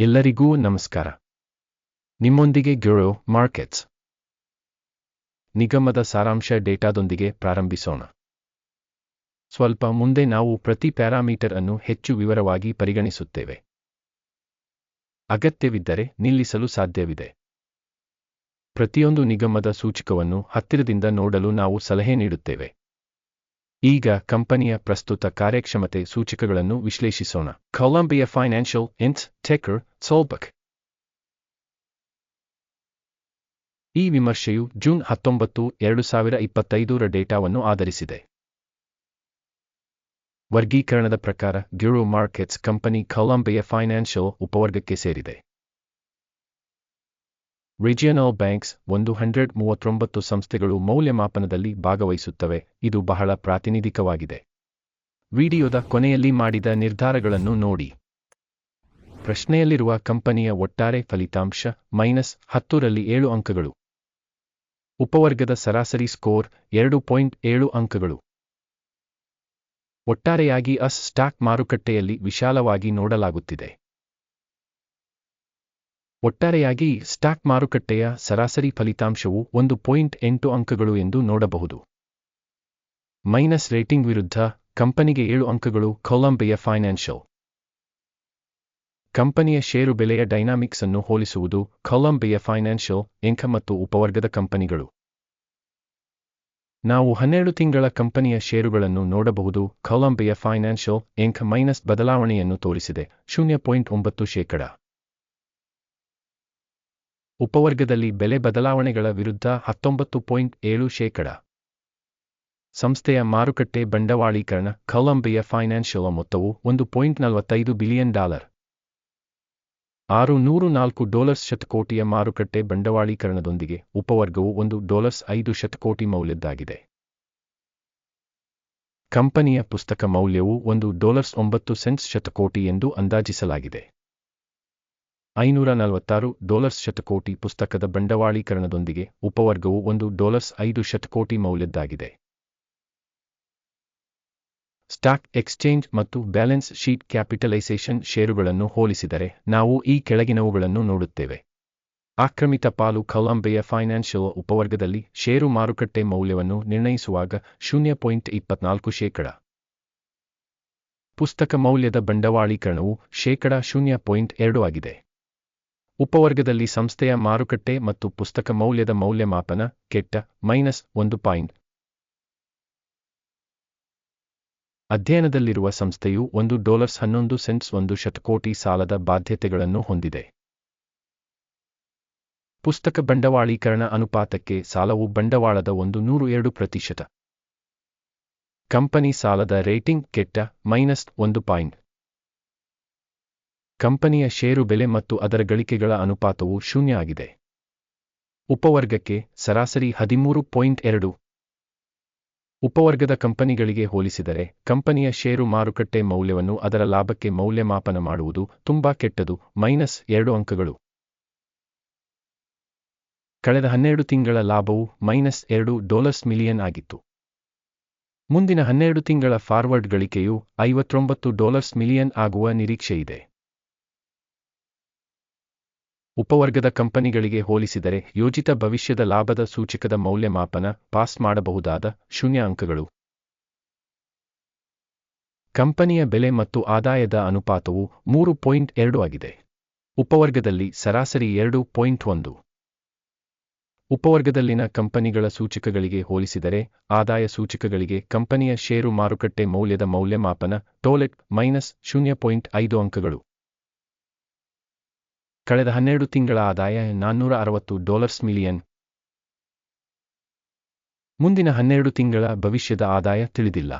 ಎಲ್ಲರಿಗೂ ನಮಸ್ಕಾರ. ನಿಮ್ಮೊಂದಿಗೆ ಗ್ಯೂರೋ ಮಾರ್ಕೆಟ್ಸ್ ನಿಗಮದ ಸಾರಾಂಶ ಡೇಟಾದೊಂದಿಗೆ ಪ್ರಾರಂಭಿಸೋಣ. ಸ್ವಲ್ಪ ಮುಂದೆ ನಾವು ಪ್ರತಿ ಪ್ಯಾರಾಮೀಟರ್ ಅನ್ನು ಹೆಚ್ಚು ವಿವರವಾಗಿ ಪರಿಗಣಿಸುತ್ತೇವೆ. ಅಗತ್ಯವಿದ್ದರೆ ನಿಲ್ಲಿಸಲು ಸಾಧ್ಯವಿದೆ. ಪ್ರತಿಯೊಂದು ನಿಗಮದ ಸೂಚಕವನ್ನು ಹತ್ತಿರದಿಂದ ನೋಡಲು ನಾವು ಸಲಹೆ ನೀಡುತ್ತೇವೆ. ಈಗ ಕಂಪನಿಯ ಪ್ರಸ್ತುತ ಕಾರ್ಯಕ್ಷಮತೆ ಸೂಚಕಗಳನ್ನು ವಿಶ್ಲೇಷಿಸೋಣ. ಕೊಲಂಬಿಯಾ ಫೈನಾನ್ಷಿಯಲ್ ಇನ್ಸ್ ಟೆಕರ್ ಸೋಲ್ಬಕ್ ಈ ವಿಮರ್ಶೆಯು ಜೂನ್ ಹತ್ತೊಂಬತ್ತು, ಎರಡು ಸಾವಿರ ಇಪ್ಪತ್ತೈದರ ಡೇಟಾವನ್ನು ಆಧರಿಸಿದೆ. ವರ್ಗೀಕರಣದ ಪ್ರಕಾರ ಗ್ಯೂರೋ ಮಾರ್ಕೆಟ್ಸ್ ಕಂಪನಿ ಕೊಲಂಬಿಯಾ ಫೈನಾನ್ಷಿಯಲ್ ಉಪವರ್ಗಕ್ಕೆ ಸೇರಿದೆ. ರಿಜಿಯನಲ್ ಬ್ಯಾಂಕ್ಸ್ ಒಂದು ಹಂಡ್ರೆಡ್ ಮೂವತ್ತೊಂಬತ್ತು ಸಂಸ್ಥೆಗಳು ಮೌಲ್ಯಮಾಪನದಲ್ಲಿ ಭಾಗವಹಿಸುತ್ತವೆ. ಇದು ಬಹಳ ಪ್ರಾತಿನಿಧಿಕವಾಗಿದೆ. ವಿಡಿಯೋದ ಕೊನೆಯಲ್ಲಿ ಮಾಡಿದ ನಿರ್ಧಾರಗಳನ್ನು ನೋಡಿ. ಪ್ರಶ್ನೆಯಲ್ಲಿರುವ ಕಂಪನಿಯ ಒಟ್ಟಾರೆ ಫಲಿತಾಂಶ, ಮೈನಸ್ ಹತ್ತರಲ್ಲಿ ಏಳು ಅಂಕಗಳು. ಉಪವರ್ಗದ ಸರಾಸರಿ ಸ್ಕೋರ್, ಎರಡು ಪಾಯಿಂಟ್ ಏಳು ಅಂಕಗಳು. ಒಟ್ಟಾರೆಯಾಗಿ ಅಸ್ ಸ್ಟಾಕ್ ಮಾರುಕಟ್ಟೆಯಲ್ಲಿ ವಿಶಾಲವಾಗಿ ನೋಡಲಾಗುತ್ತಿದೆ. ಒಟ್ಟಾರೆಯಾಗಿ ಸ್ಟಾಕ್ ಮಾರುಕಟ್ಟೆಯ ಸರಾಸರಿ ಫಲಿತಾಂಶವು ಒಂದು ಪಾಯಿಂಟ್ ಎಂಟು ಅಂಕಗಳು ಎಂದು ನೋಡಬಹುದು. ಮೈನಸ್ ರೇಟಿಂಗ್ ವಿರುದ್ಧ ಕಂಪನಿಗೆ ಏಳು ಅಂಕಗಳು ಕೊಲಂಬಿಯಾ ಫೈನಾನ್ಷಿಯಲ್. ಕಂಪನಿಯ ಷೇರು ಬೆಲೆಯ ಡೈನಾಮಿಕ್ಸ್ ಅನ್ನು ಹೋಲಿಸುವುದು ಕೊಲಂಬಿಯಾ ಫೈನಾನ್ಷಿಯಲ್ ಎಂಕ ಮತ್ತು ಉಪವರ್ಗದ ಕಂಪನಿಗಳು. ನಾವು ಹನ್ನೆರಡು ತಿಂಗಳ ಕಂಪನಿಯ ಷೇರುಗಳನ್ನು ನೋಡಬಹುದು, ಕೊಲಂಬಿಯಾ ಫೈನಾನ್ಷಿಯಲ್ ಎಂಕ ಮೈನಸ್ ಬದಲಾವಣೆಯನ್ನು ತೋರಿಸಿದೆ, ಶೂನ್ಯ ಪಾಯಿಂಟ್ ಒಂಬತ್ತು ಶೇಕಡ. ಉಪವರ್ಗದಲ್ಲಿ ಬೆಲೆ ಬದಲಾವಣೆಗಳ ವಿರುದ್ಧ ಹತ್ತೊಂಬತ್ತು ಪಾಯಿಂಟ್ ಏಳು ಶೇಕಡ. ಸಂಸ್ಥೆಯ ಮಾರುಕಟ್ಟೆ ಬಂಡವಾಳೀಕರಣ, ಕೊಲಂಬಿಯಾ ಫೈನಾನ್ಷಿಯಲ್ ಮೊತ್ತವು ಒಂದು ಪಾಯಿಂಟ್ ನಲವತ್ತೈದು ಬಿಲಿಯನ್ ಡಾಲರ್. ಆರು ನೂರು ನಾಲ್ಕು ಡಾಲರ್ಸ್ ಶತಕೋಟಿಯ ಮಾರುಕಟ್ಟೆ ಬಂಡವಾಳೀಕರಣದೊಂದಿಗೆ ಉಪವರ್ಗವು ಒಂದು ಡಾಲರ್ಸ್ ಐದು ಶತಕೋಟಿ ಮೌಲ್ಯದ್ದಾಗಿದೆ. ಕಂಪನಿಯ ಪುಸ್ತಕ ಮೌಲ್ಯವು ಒಂದು ಡಾಲರ್ಸ್ ಒಂಬತ್ತು ಸೆಂಟ್ಸ್ ಶತಕೋಟಿ ಎಂದು ಅಂದಾಜಿಸಲಾಗಿದೆ. ಐನೂರ ನಲವತ್ತಾರು ಡಾಲರ್ಸ್ ಶತಕೋಟಿ ಪುಸ್ತಕದ ಬಂಡವಾಳೀಕರಣದೊಂದಿಗೆ ಉಪವರ್ಗವು ಒಂದು ಡಾಲರ್ಸ್ ಐದು ಶತಕೋಟಿ ಮೌಲ್ಯದ್ದಾಗಿದೆ. ಸ್ಟಾಕ್ ಎಕ್ಸ್ಚೇಂಜ್ ಮತ್ತು ಬ್ಯಾಲೆನ್ಸ್ ಶೀಟ್ ಕ್ಯಾಪಿಟಲೈಸೇಷನ್ ಷೇರುಗಳನ್ನು ಹೋಲಿಸಿದರೆ ನಾವು ಈ ಕೆಳಗಿನವುಗಳನ್ನು ನೋಡುತ್ತೇವೆ. ಆಕ್ರಮಿತ ಪಾಲು ಕೊಲಂಬಿಯಾ ಫೈನಾನ್ಷಿಯಲ್ ಉಪವರ್ಗದಲ್ಲಿ ಷೇರು ಮಾರುಕಟ್ಟೆ ಮೌಲ್ಯವನ್ನು ನಿರ್ಣಯಿಸುವಾಗ ಶೂನ್ಯ ಪಾಯಿಂಟ್ ಇಪ್ಪತ್ನಾಲ್ಕು ಶೇಕಡ. ಪುಸ್ತಕ ಮೌಲ್ಯದ ಬಂಡವಾಳೀಕರಣವು ಶೇಕಡ ಶೂನ್ಯ ಪಾಯಿಂಟ್ ಎರಡು ಆಗಿದೆ. ಉಪವರ್ಗದಲ್ಲಿ ಸಂಸ್ಥೆಯ ಮಾರುಕಟ್ಟೆ ಮತ್ತು ಪುಸ್ತಕ ಮೌಲ್ಯದ ಮೌಲ್ಯಮಾಪನ, ಕೆಟ್ಟ, ಮೈನಸ್ ಒಂದು ಪಾಯಿಂಟ್. ಅಧ್ಯಯನದಲ್ಲಿರುವ ಸಂಸ್ಥೆಯು ಒಂದು ಡಾಲರ್ಸ್ ಹನ್ನೊಂದು ಸೆಂಟ್ಸ್ ಒಂದು ಶತಕೋಟಿ ಸಾಲದ ಬಾಧ್ಯತೆಗಳನ್ನು ಹೊಂದಿದೆ. ಪುಸ್ತಕ ಬಂಡವಾಳೀಕರಣ ಅನುಪಾತಕ್ಕೆ ಸಾಲವು ಬಂಡವಾಳದ ಒಂದು ನೂರು ಎರಡು ಪ್ರತಿಶತ. ಕಂಪನಿ ಸಾಲದ ರೇಟಿಂಗ್ ಕೆಟ್ಟ, ಮೈನಸ್ ಒಂದು ಪಾಯಿಂಟ್. ಕಂಪನಿಯ ಷೇರು ಬೆಲೆ ಮತ್ತು ಅದರ ಗಳಿಕೆಗಳ ಅನುಪಾತವು ಶೂನ್ಯ ಆಗಿದೆ. ಉಪವರ್ಗಕ್ಕೆ ಸರಾಸರಿ ಹದಿಮೂರು ಪಾಯಿಂಟ್ ಎರಡು. ಉಪವರ್ಗದ ಕಂಪನಿಗಳಿಗೆ ಹೋಲಿಸಿದರೆ, ಕಂಪನಿಯ ಷೇರು ಮಾರುಕಟ್ಟೆ ಮೌಲ್ಯವನ್ನು ಅದರ ಲಾಭಕ್ಕೆ ಮೌಲ್ಯಮಾಪನ ಮಾಡುವುದು ತುಂಬಾ ಕೆಟ್ಟದು, ಮೈನಸ್ ಎರಡು ಅಂಕಗಳು. ಕಳೆದ ಹನ್ನೆರಡು ತಿಂಗಳ ಲಾಭವು ಮೈನಸ್ ಎರಡು ಡಾಲರ್ಸ್ ಮಿಲಿಯನ್ ಆಗಿತ್ತು. ಮುಂದಿನ ಹನ್ನೆರಡು ತಿಂಗಳ ಫಾರ್ವರ್ಡ್ ಗಳಿಕೆಯು ಐವತ್ತೊಂಬತ್ತು ಡಾಲರ್ಸ್ ಮಿಲಿಯನ್ ಆಗುವ ನಿರೀಕ್ಷೆಯಿದೆ. ಉಪವರ್ಗದ ಕಂಪನಿಗಳಿಗೆ ಹೋಲಿಸಿದರೆ ಯೋಜಿತ ಭವಿಷ್ಯದ ಲಾಭದ ಸೂಚಕದ ಮೌಲ್ಯಮಾಪನ ಪಾಸ್ ಮಾಡಬಹುದಾದ ಶೂನ್ಯ ಅಂಕಗಳು. ಕಂಪನಿಯ ಬೆಲೆ ಮತ್ತು ಆದಾಯದ ಅನುಪಾತವು ಮೂರು ಪಾಯಿಂಟ್ ಎರಡು ಆಗಿದೆ. ಉಪವರ್ಗದಲ್ಲಿ ಸರಾಸರಿ ಎರಡು ಪಾಯಿಂಟ್ ಒಂದು. ಉಪವರ್ಗದಲ್ಲಿನ ಕಂಪನಿಗಳ ಸೂಚಕಗಳಿಗೆ ಹೋಲಿಸಿದರೆ ಆದಾಯ ಸೂಚಕಗಳಿಗೆ ಕಂಪನಿಯ ಷೇರು ಮಾರುಕಟ್ಟೆ ಮೌಲ್ಯದ ಮೌಲ್ಯಮಾಪನ ಟೋಲೆಟ್ ಮೈನಸ್ ಶೂನ್ಯ ಪಾಯಿಂಟ್ ಐದು ಅಂಕಗಳು. ಕಳೆದ ಹನ್ನೆರಡು ತಿಂಗಳ ಆದಾಯ ನಾನ್ನೂರ ಅರವತ್ತು ಡಾಲರ್ಸ್ ಮಿಲಿಯನ್. ಮುಂದಿನ ಹನ್ನೆರಡು ತಿಂಗಳ ಭವಿಷ್ಯದ ಆದಾಯ ತಿಳಿದಿಲ್ಲ.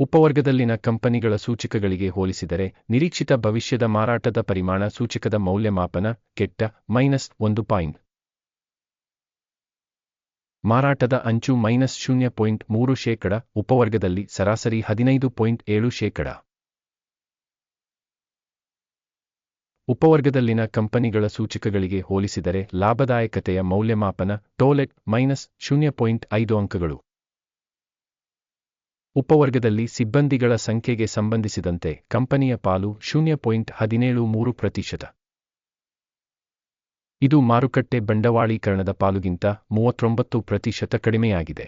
ಉಪವರ್ಗದಲ್ಲಿನ ಕಂಪನಿಗಳ ಸೂಚಕಗಳಿಗೆ ಹೋಲಿಸಿದರೆ ನಿರೀಕ್ಷಿತ ಭವಿಷ್ಯದ ಮಾರಾಟದ ಪರಿಮಾಣ ಸೂಚಕದ ಮೌಲ್ಯಮಾಪನ ಕೆಟ್ಟ ಮೈನಸ್ ಒಂದು ಪಾಯಿಂಟ್. ಮಾರಾಟದ ಅಂಚು ಮೈನಸ್ ಶೂನ್ಯ ಪಾಯಿಂಟ್ ಮೂರು ಶೇಕಡ, ಉಪವರ್ಗದಲ್ಲಿ ಸರಾಸರಿ ಹದಿನೈದು ಪಾಯಿಂಟ್ ಏಳು ಶೇಕಡ. ಉಪವರ್ಗದಲ್ಲಿನ ಕಂಪನಿಗಳ ಸೂಚಕಗಳಿಗೆ ಹೋಲಿಸಿದರೆ ಲಾಭದಾಯಕತೆಯ ಮೌಲ್ಯಮಾಪನ ಟೋಲೆಟ್ ಮೈನಸ್ ಶೂನ್ಯ ಪಾಯಿಂಟ್ ಐದು ಅಂಕಗಳು. ಉಪವರ್ಗದಲ್ಲಿ ಸಿಬ್ಬಂದಿಗಳ ಸಂಖ್ಯೆಗೆ ಸಂಬಂಧಿಸಿದಂತೆ ಕಂಪನಿಯ ಪಾಲು ಶೂನ್ಯ ಪಾಯಿಂಟ್ ಹದಿನೇಳು ಮೂರು ಪ್ರತಿಶತ. ಇದು ಮಾರುಕಟ್ಟೆ ಬಂಡವಾಳೀಕರಣದ ಪಾಲುಗಿಂತ ಮೂವತ್ತೊಂಬತ್ತು ಪ್ರತಿಶತ ಕಡಿಮೆಯಾಗಿದೆ.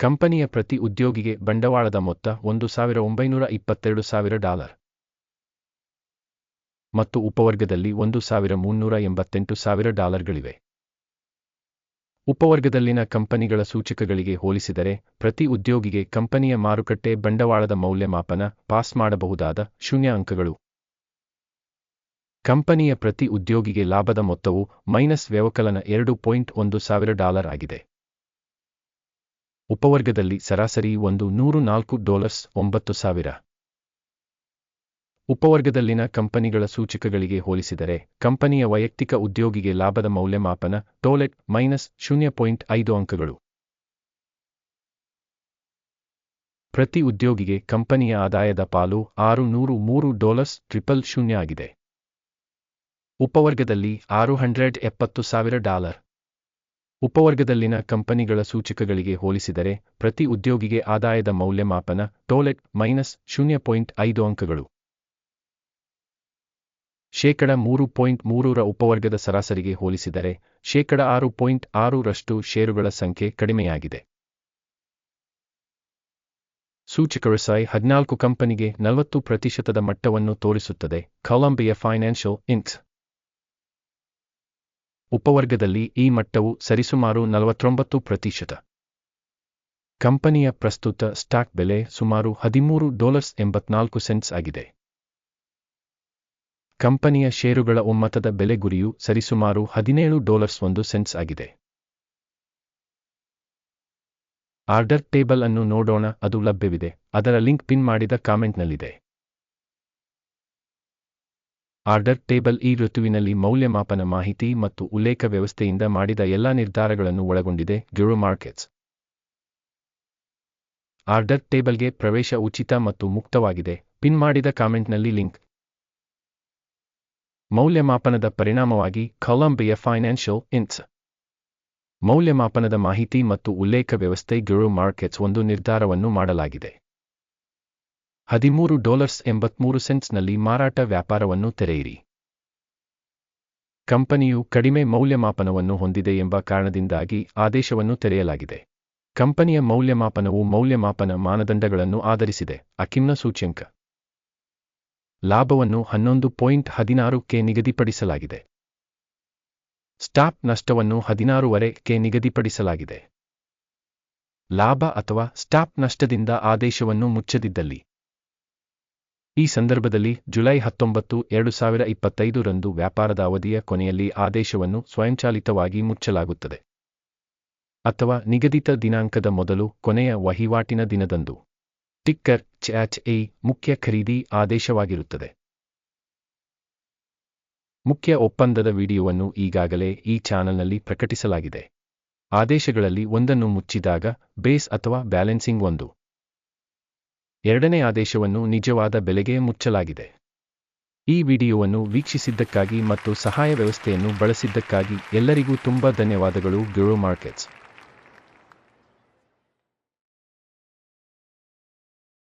ಕಂಪನಿಯ ಪ್ರತಿ ಉದ್ಯೋಗಿಗೆ ಬಂಡವಾಳದ ಮೊತ್ತ ಒಂದು ಸಾವಿರ ಒಂಬೈನೂರ ಇಪ್ಪತ್ತೆರಡು ಸಾವಿರ ಡಾಲರ್. ಮತ್ತು ಉಪವರ್ಗದಲ್ಲಿ ಒಂದು ಸಾವಿರ ಮುನ್ನೂರ ಎಂಬತ್ತೆಂಟು ಸಾವಿರ ಡಾಲರ್ಗಳಿವೆ. ಉಪವರ್ಗದಲ್ಲಿನ ಕಂಪನಿಗಳ ಸೂಚಕಗಳಿಗೆ ಹೋಲಿಸಿದರೆ, ಪ್ರತಿ ಉದ್ಯೋಗಿಗೆ ಕಂಪನಿಯ ಮಾರುಕಟ್ಟೆ ಬಂಡವಾಳದ ಮೌಲ್ಯಮಾಪನ ಪಾಸ್ ಮಾಡಬಹುದಾದ ಶೂನ್ಯ ಅಂಕಗಳು. ಕಂಪನಿಯ ಪ್ರತಿ ಉದ್ಯೋಗಿಗೆ ಲಾಭದ ಮೊತ್ತವು ಮೈನಸ್ ವ್ಯವಕಲನ ಎರಡು ಪಾಯಿಂಟ್ ಒಂದು ಸಾವಿರ ಡಾಲರ್ ಆಗಿದೆ. ಉಪವರ್ಗದಲ್ಲಿ ಸರಾಸರಿ ಒಂದು ನೂರು ನಾಲ್ಕು ಡಾಲರ್ಸ್ ಒಂಬತ್ತು ಸಾವಿರ. ಉಪವರ್ಗದಲ್ಲಿನ ಕಂಪನಿಗಳ ಸೂಚಕಗಳಿಗೆ ಹೋಲಿಸಿದರೆ, ಕಂಪನಿಯ ವೈಯಕ್ತಿಕ ಉದ್ಯೋಗಿಗೆ ಲಾಭದ ಮೌಲ್ಯಮಾಪನ ಟೋಲೆಟ್ ಮೈನಸ್ ಶೂನ್ಯ ಪಾಯಿಂಟ್ ಐದು ಅಂಕಗಳು. ಪ್ರತಿ ಉದ್ಯೋಗಿಗೆ ಕಂಪನಿಯ ಆದಾಯದ ಪಾಲು ಆರು ನೂರು ಮೂರು ಡಾಲರ್ಸ್ ಟ್ರಿಪಲ್ ಶೂನ್ಯ ಆಗಿದೆ. ಉಪವರ್ಗದಲ್ಲಿ ಆರು ಹಂಡ್ರೆಡ್ ಎಪ್ಪತ್ತು ಸಾವಿರ ಡಾಲರ್. ಉಪವರ್ಗದಲ್ಲಿನ ಕಂಪನಿಗಳ ಸೂಚಕಗಳಿಗೆ ಹೋಲಿಸಿದರೆ, ಪ್ರತಿ ಉದ್ಯೋಗಿಗೆ ಆದಾಯದ ಮೌಲ್ಯಮಾಪನ ಟೋಲೆಟ್ ಮೈನಸ್ ಶೂನ್ಯ ಪಾಯಿಂಟ್ ಐದು ಅಂಕಗಳು. ಶೇಕಡ ಮೂರು ಪಾಯಿಂಟ್ ಮೂರರ ಉಪವರ್ಗದ ಸರಾಸರಿಗೆ ಹೋಲಿಸಿದರೆ, ಶೇಕಡ ಆರು ಪಾಯಿಂಟ್ ಆರರಷ್ಟು ಷೇರುಗಳ ಸಂಖ್ಯೆ ಕಡಿಮೆಯಾಗಿದೆ. ಸೂಚಕರಸಾಯಿ ಹದಿನಾಲ್ಕು ಕಂಪನಿಗೆ ನಲವತ್ತು ಪ್ರತಿಶತದ ಮಟ್ಟವನ್ನು ತೋರಿಸುತ್ತದೆ ಕೊಲಂಬಿಯಾ ಫೈನಾನ್ಷಿಯಲ್ ಇಂಕ್ಸ್ ಉಪವರ್ಗದಲ್ಲಿ ಈ ಮಟ್ಟವು ಸರಿಸುಮಾರು ನಲವತ್ತೊಂಬತ್ತು ಪ್ರತಿಶತ. ಕಂಪನಿಯ ಪ್ರಸ್ತುತ ಸ್ಟಾಕ್ ಬೆಲೆ ಸುಮಾರು ಹದಿಮೂರು ಡಾಲರ್ಸ್ ಎಂಬತ್ನಾಲ್ಕು ಸೆಂಟ್ಸ್ ಆಗಿದೆ. ಕಂಪನಿಯ ಷೇರುಗಳ ಒಮ್ಮತದ ಬೆಲೆ ಗುರಿಯು ಸರಿಸುಮಾರು ಹದಿನೇಳು ಡಾಲರ್ಸ್ ಒಂದು ಸೆನ್ಸ್ ಆಗಿದೆ. ಆರ್ಡರ್ ಟೇಬಲ್ ಅನ್ನು ನೋಡೋಣ, ಅದು ಲಭ್ಯವಿದೆ. ಅದರ ಲಿಂಕ್ ಪಿನ್ ಮಾಡಿದ ಕಾಮೆಂಟ್ನಲ್ಲಿದೆ. ಆರ್ಡರ್ ಟೇಬಲ್ ಈ ಋತುವಿನಲ್ಲಿ ಮೌಲ್ಯಮಾಪನ ಮಾಹಿತಿ ಮತ್ತು ಉಲ್ಲೇಖ ವ್ಯವಸ್ಥೆಯಿಂದ ಮಾಡಿದ ಎಲ್ಲಾ ನಿರ್ಧಾರಗಳನ್ನು ಒಳಗೊಂಡಿದೆ ಗ್ಯೂರೋ ಮಾರ್ಕೆಟ್ಸ್. ಆರ್ಡರ್ ಟೇಬಲ್ಗೆ ಪ್ರವೇಶ ಉಚಿತ ಮತ್ತು ಮುಕ್ತವಾಗಿದೆ. ಪಿನ್ ಮಾಡಿದ ಕಾಮೆಂಟ್ನಲ್ಲಿ ಲಿಂಕ್. ಮೌಲ್ಯಮಾಪನದ ಪರಿಣಾಮವಾಗಿ ಕೊಲಂಬಿಯಾ ಫೈನಾನ್ಷಿಯಲ್ ಇನ್ಸ್ ಮೌಲ್ಯಮಾಪನದ ಮಾಹಿತಿ ಮತ್ತು ಉಲ್ಲೇಖ ವ್ಯವಸ್ಥೆ ಗುರು ಮಾರ್ಕೆಟ್ಸ್ ಒಂದು ನಿರ್ಧಾರವನ್ನು ಮಾಡಲಾಗಿದೆ. ಹದಿಮೂರು ಡಾಲರ್ಸ್ ಎಂಬತ್ಮೂರು ಸೆಂಟ್ಸ್ನಲ್ಲಿ ಮಾರಾಟ ವ್ಯಾಪಾರವನ್ನು ತೆರೆಯಿರಿ. ಕಂಪನಿಯು ಕಡಿಮೆ ಮೌಲ್ಯಮಾಪನವನ್ನು ಹೊಂದಿದೆ ಎಂಬ ಕಾರಣದಿಂದಾಗಿ ಆದೇಶವನ್ನು ತೆರೆಯಲಾಗಿದೆ. ಕಂಪನಿಯ ಮೌಲ್ಯಮಾಪನವು ಮೌಲ್ಯಮಾಪನ ಮಾನದಂಡಗಳನ್ನು ಆಧರಿಸಿದೆ. ಅಕಿಮ್ನ ಸೂಚ್ಯಂಕ. ಲಾಭವನ್ನು ಹನ್ನೊಂದು ಪಾಯಿಂಟ್ ಹದಿನಾರು ಕೆ ನಿಗದಿಪಡಿಸಲಾಗಿದೆ. ಸ್ಟಾಪ್ ನಷ್ಟವನ್ನು ಹದಿನಾರೂವರೆ ಕೆ ನಿಗದಿಪಡಿಸಲಾಗಿದೆ. ಲಾಭ ಅಥವಾ ಸ್ಟಾಪ್ ನಷ್ಟದಿಂದ ಆದೇಶವನ್ನು ಮುಚ್ಚದಿದ್ದಲ್ಲಿ. ಈ ಸಂದರ್ಭದಲ್ಲಿ ಜುಲೈ ಹತ್ತೊಂಬತ್ತು, ಎರಡು ಸಾವಿರ ಇಪ್ಪತ್ತೈದು ರಂದು ವ್ಯಾಪಾರದ ಅವಧಿಯ ಕೊನೆಯಲ್ಲಿ ಆದೇಶವನ್ನು ಸ್ವಯಂಚಾಲಿತವಾಗಿ ಮುಚ್ಚಲಾಗುತ್ತದೆ. ಅಥವಾ ನಿಗದಿತ ದಿನಾಂಕದ ಮೊದಲು ಕೊನೆಯ ವಹಿವಾಟಿನ ದಿನದಂದು. ಟಿಕ್ಕರ್ ಚಾಚ್ ಎ ಮುಖ್ಯ ಖರೀದಿ ಆದೇಶವಾಗಿರುತ್ತದೆ. ಮುಖ್ಯ ಒಪ್ಪಂದದ ವಿಡಿಯೋವನ್ನು ಈಗಾಗಲೇ ಈ ಚಾನಲ್ನಲ್ಲಿ ಪ್ರಕಟಿಸಲಾಗಿದೆ. ಆದೇಶಗಳಲ್ಲಿ ಒಂದನ್ನು ಮುಚ್ಚಿದಾಗ ಬೇಸ್ ಅಥವಾ ಬ್ಯಾಲೆನ್ಸಿಂಗ್ ಒಂದು. ಎರಡನೇ ಆದೇಶವನ್ನು ನಿಜವಾದ ಬೆಲೆಗೆ ಮುಚ್ಚಲಾಗಿದೆ. ಈ ವಿಡಿಯೋವನ್ನು ವೀಕ್ಷಿಸಿದ್ದಕ್ಕಾಗಿ ಮತ್ತು ಸಹಾಯ ವ್ಯವಸ್ಥೆಯನ್ನು ಬಳಸಿದ್ದಕ್ಕಾಗಿ ಎಲ್ಲರಿಗೂ ತುಂಬ ಧನ್ಯವಾದಗಳು ಗ್ಯೂರೋ ಮಾರ್ಕೆಟ್ಸ್.